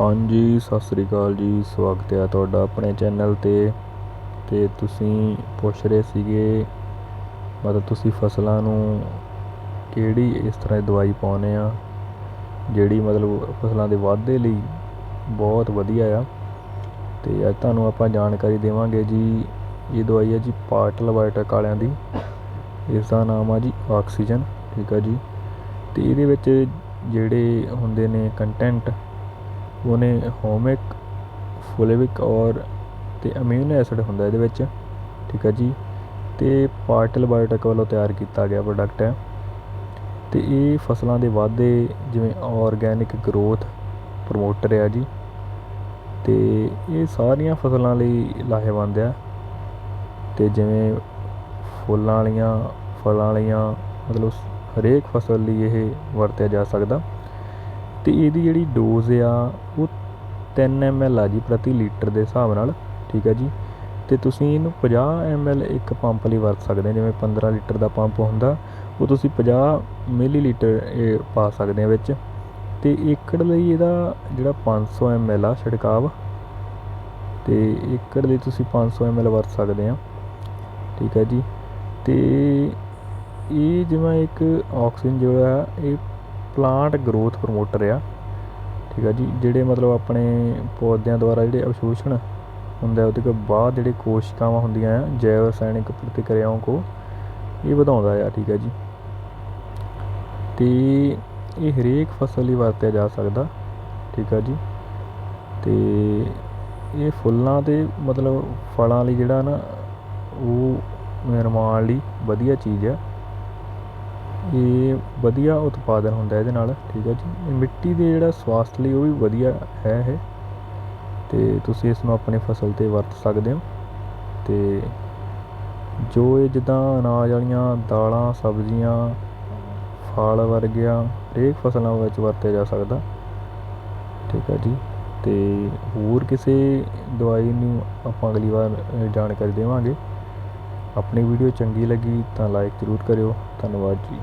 ਹਾਂਜੀ, ਸਤਿ ਸ੍ਰੀ ਅਕਾਲ ਜੀ। ਸਵਾਗਤ ਹੈ ਤੁਹਾਡਾ ਆਪਣੇ ਚੈਨਲ ਤੇ। ਤੇ ਤੁਸੀਂ ਪੁੱਛ ਰਹੇ ਸੀਗੇ, ਮਤਲਬ ਤੁਸੀਂ ਫਸਲਾਂ ਨੂੰ ਕਿਹੜੀ ਇਸ ਤਰ੍ਹਾਂ ਦੀ ਦਵਾਈ ਪਾਉਂਦੇ ਆ, ਜਿਹੜੀ ਮਤਲਬ ਫਸਲਾਂ ਦੇ ਵਾਧੇ ਲਈ ਬਹੁਤ ਵਧੀਆ ਆ। ਤੇ ਅੱਜ ਤੁਹਾਨੂੰ ਆਪਾਂ ਜਾਣਕਾਰੀ ਦੇਵਾਂਗੇ ਜੀ, ਇਹ ਦਵਾਈ ਹੈ ਜੀ ਪਾਟਲ ਬਾਇਓਟੈਕ ਵਾਲਿਆਂ ਦੀ। ਇਸ ਦਾ ਨਾਮ ਆ ਜੀ ਆਕਸੀਜਨ, ਠੀਕ ਆ ਜੀ। ਤੇ ਇਹਦੇ ਵਿੱਚ ਜਿਹੜੇ ਹੁੰਦੇ ਨੇ ਕੰਟੈਂਟ ਉਹਨੇ ਹੋਮਿਕ, ਫੁਲੇਵਿਕ ਔਰ ਤੇ ਅਮੀਨੋ ਐਸਿਡ ਹੁੰਦਾ ਇਹਦੇ ਵਿੱਚ, ਠੀਕ ਹੈ ਜੀ। ਤੇ ਪਾਰਟਲ ਬਾਇਓਟੈਕ ਵੱਲੋਂ ਤਿਆਰ ਕੀਤਾ ਗਿਆ ਪ੍ਰੋਡਕਟ ਹੈ। ਤੇ ਇਹ ਫਸਲਾਂ ਦੇ ਵਾਧੇ ਜਿਵੇਂ ਆਰਗੈਨਿਕ ਗਰੋਥ ਪ੍ਰਮੋਟਰ ਹੈ ਜੀ। ਤੇ ਇਹ ਸਾਰੀਆਂ ਫਸਲਾਂ ਲਈ ਲਾਹੇਵੰਦ ਆ। ਤੇ ਜਿਵੇਂ ਫੁੱਲਾਂ ਵਾਲੀਆਂ, ਫਲਾਂ ਵਾਲੀਆਂ, ਮਤਲਬ ਹਰੇਕ ਫਸਲ ਲਈ ਇਹ ਵਰਤਿਆ ਜਾ ਸਕਦਾ। ਅਤੇ ਇਹਦੀ ਜਿਹੜੀ ਡੋਜ਼ ਆ, ਉਹ ਤਿੰਨ 3 ml ਆ ਜੀ ਪ੍ਰਤੀ ਲੀਟਰ ਦੇ ਹਿਸਾਬ ਨਾਲ, ਠੀਕ ਹੈ ਜੀ। ਅਤੇ ਤੁਸੀਂ ਇਹਨੂੰ ਪੰਜਾਹ 50 ml ਇੱਕ ਪੰਪ ਲਈ ਵਰਤ ਸਕਦੇ ਜਿਵੇਂ 15 ਲੀਟਰ ਦਾ ਪੰਪ ਹੁੰਦਾ, ਉਹ ਤੁਸੀਂ ਪੰਜਾਹ ਮਿਲੀ ਲੀਟਰ ਇਹ ਪਾ ਸਕਦੇ ਆ ਵਿੱਚ। ਅਤੇ ਏਕੜ ਲਈ ਇਹਦਾ ਜਿਹੜਾ ਪੰਜ ਸੌ 500 ml ਆ ਛਿੜਕਾਵ ਅਤੇ ਏਕੜ ਲਈ ਤੁਸੀਂ ਪੰਜ ਸੌ 500 ml ਵਰਤ ਸਕਦੇ ਆ ਠੀਕ ਹੈ ਜੀ। ਅਤੇ ਇਹ ਜਿਵੇਂ ਇੱਕ ਆਕਸੀਜਨ ਜੋ ਹੈ ਇਹ ਪਲਾਂਟ ਗਰੋਥ ਪ੍ਰਮੋਟਰ ਆ। ਠੀਕ ਆ ਜੀ, ਜਿਹੜੇ ਮਤਲਬ ਆਪਣੇ ਪੌਦਿਆਂ ਦੁਆਰਾ ਜਿਹੜੇ ਅਵਸ਼ੋਸ਼ਣ ਹੁੰਦਾ ਉਹਦੇ ਤੋਂ ਬਾਅਦ ਜਿਹੜੇ ਕੋਸ਼ਿਕਾਵਾਂ ਹੁੰਦੀਆਂ ਆ, ਜੈਵ ਰਸਾਇਣਿਕ ਪ੍ਰਤੀਕਿਰਿਆਵਾਂ ਕੋ, ਇਹ ਵਧਾਉਂਦਾ ਆ, ਠੀਕ ਆ ਜੀ। ਤੇ ਇਹ ਹਰੇਕ ਫਸਲ ਲਈ ਵਰਤਿਆ ਜਾ ਸਕਦਾ, ਠੀਕ ਆ ਜੀ। ਤੇ ਇਹ ਫੁੱਲਾਂ ਤੇ ਮਤਲਬ ਫਲਾਂ ਲਈ ਜਿਹੜਾ ਨਾ, ਉਹ ਨਿਰਮਾਣ ਲਈ ਵਧੀਆ ਚੀਜ਼ ਆ। ਇਹ ਵਧੀਆ ਉਤਪਾਦਨ ਹੁੰਦਾ ਇਹਦੇ ਨਾਲ, ਠੀਕ ਹੈ ਜੀ। ਮਿੱਟੀ ਦੇ ਜਿਹੜਾ ਸਵਾਸਥ ਲਈ ਉਹ ਵੀ ਵਧੀਆ ਹੈ ਇਹ। ਤੇ ਤੁਸੀਂ ਇਸ ਨੂੰ ਆਪਣੀ ਫਸਲ ਤੇ ਵਰਤ ਸਕਦੇ ਹੋ। ਅਤੇ ਜੋ ਇਹ ਜਿੱਦਾਂ ਅਨਾਜ ਵਾਲੀਆਂ ਦਾਲਾਂ, ਸਬਜ਼ੀਆਂ, ਫਲ ਵਰਗੀਆਂ ਹਰੇਕ ਫਸਲਾਂ ਵਿੱਚ ਵਰਤਿਆ ਜਾ ਸਕਦਾ, ਠੀਕ ਹੈ ਜੀ। ਅਤੇ ਹੋਰ ਕਿਸੇ ਦਵਾਈ ਨੂੰ ਆਪਾਂ ਅਗਲੀ ਵਾਰ ਜਾਣਕਾਰੀ ਦੇਵਾਂਗੇ। ਆਪਣੀ ਵੀਡੀਓ ਚੰਗੀ ਲੱਗੀ ਤਾਂ ਲਾਈਕ ਜ਼ਰੂਰ ਕਰਿਓ। ਧੰਨਵਾਦ ਜੀ।